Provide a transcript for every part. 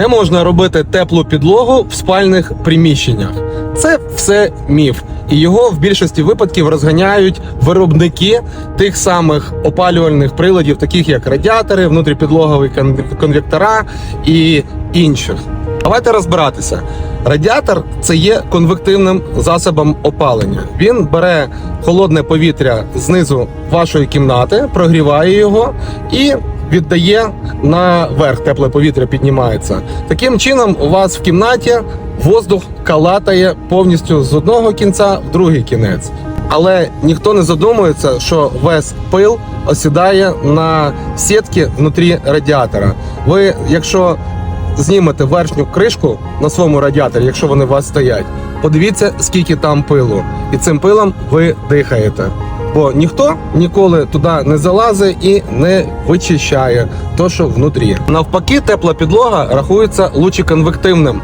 Не можна робити теплу підлогу в спальних приміщеннях. Це все міф, і його в більшості випадків розганяють виробники тих самих опалювальних приладів, таких як радіатори, внутріпідлогові конвектора і інших. Давайте розбиратися. Радіатор це є конвективним засобом опалення. Він бере холодне повітря знизу вашої кімнати, прогріває його і віддає наверх. Тепле повітря піднімається. Таким чином, у вас в кімнаті воздух калатає повністю з одного кінця в другий кінець. Але ніхто не задумується, що весь пил осідає на сітки внутрі радіатора. Ви, якщо знімете верхню кришку на своєму радіаторі, якщо вони у вас стоять, подивіться, скільки там пилу, і цим пилом ви дихаєте. Бо ніхто ніколи туди не залазить і не вичищає то, що внутрі. Навпаки, тепла підлога рахується лучеконвективним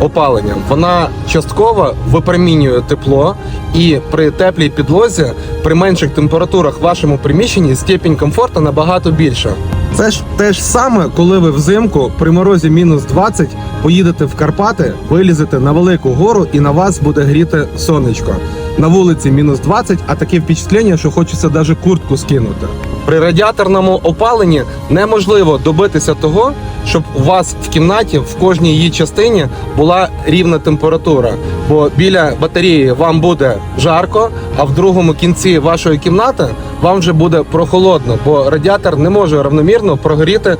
опаленням. Вона частково випромінює тепло, і при теплій підлозі, при менших температурах в вашому приміщенні степінь комфорту набагато більша. Це ж те ж саме, коли ви взимку при морозі мінус 20 поїдете в Карпати, вилізете на велику гору і на вас буде гріти сонечко. На вулиці мінус 20, а таке впечатлення, що хочеться навіть куртку скинути. При радіаторному опаленні неможливо добитися того, щоб у вас в кімнаті в кожній її частині була рівна температура. Бо біля батареї вам буде жарко, а в другому кінці вашої кімнати вам вже буде прохолодно, бо радіатор не може равномірно прогоріти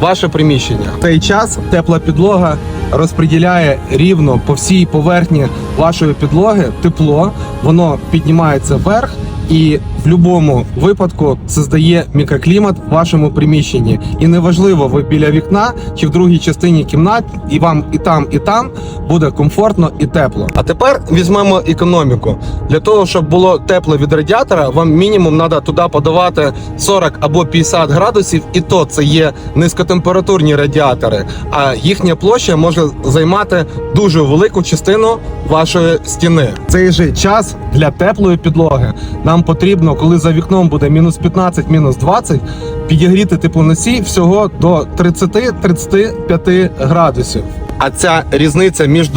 ваше приміщення. В цей час тепла підлога розподіляє рівно по всій поверхні вашої підлоги тепло, воно піднімається вверх. І в будь-якому випадку создає мікроклімат в вашому приміщенні. І неважливо, ви біля вікна чи в другій частині кімнат, і вам і там, і там буде комфортно і тепло. А тепер візьмемо економіку. Для того, щоб було тепло від радіатора, вам мінімум треба туди подавати 40 або 50 градусів, і то це є низькотемпературні радіатори. А їхня площа може займати дуже велику частину вашої стіни. Цей же час для теплої підлоги нам потрібно, коли за вікном буде мінус 15, мінус 20, підігріти теплоносій всього до 30-35 градусів. А ця різниця між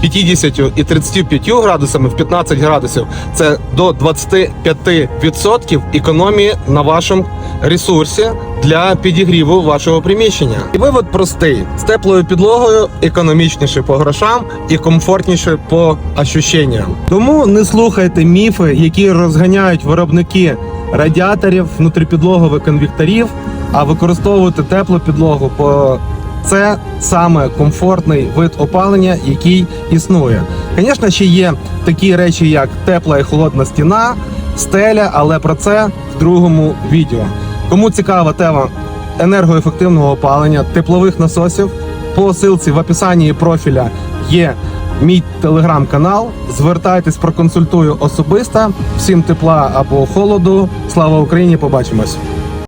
50 і 35 градусами в 15 градусів це до 25% економії на вашому ресурсі для підігріву вашого приміщення. І вивод простий: з теплою підлогою економічніше по грошам і комфортніше по ощущенням. Тому не слухайте міфи, які розганяють виробники радіаторів, внутріпідлогових конвекторів, а використовуйте теплу підлогу, бо це саме комфортний вид опалення, який існує. Звісно, ще є такі речі, як тепла і холодна стіна, стеля, але про це в другому відео. Кому цікава тема енергоефективного опалення, теплових насосів, по ссылці в описанні профіля є мій телеграм-канал. Звертайтесь, проконсультую особисто. Всім тепла або холоду. Слава Україні! Побачимось!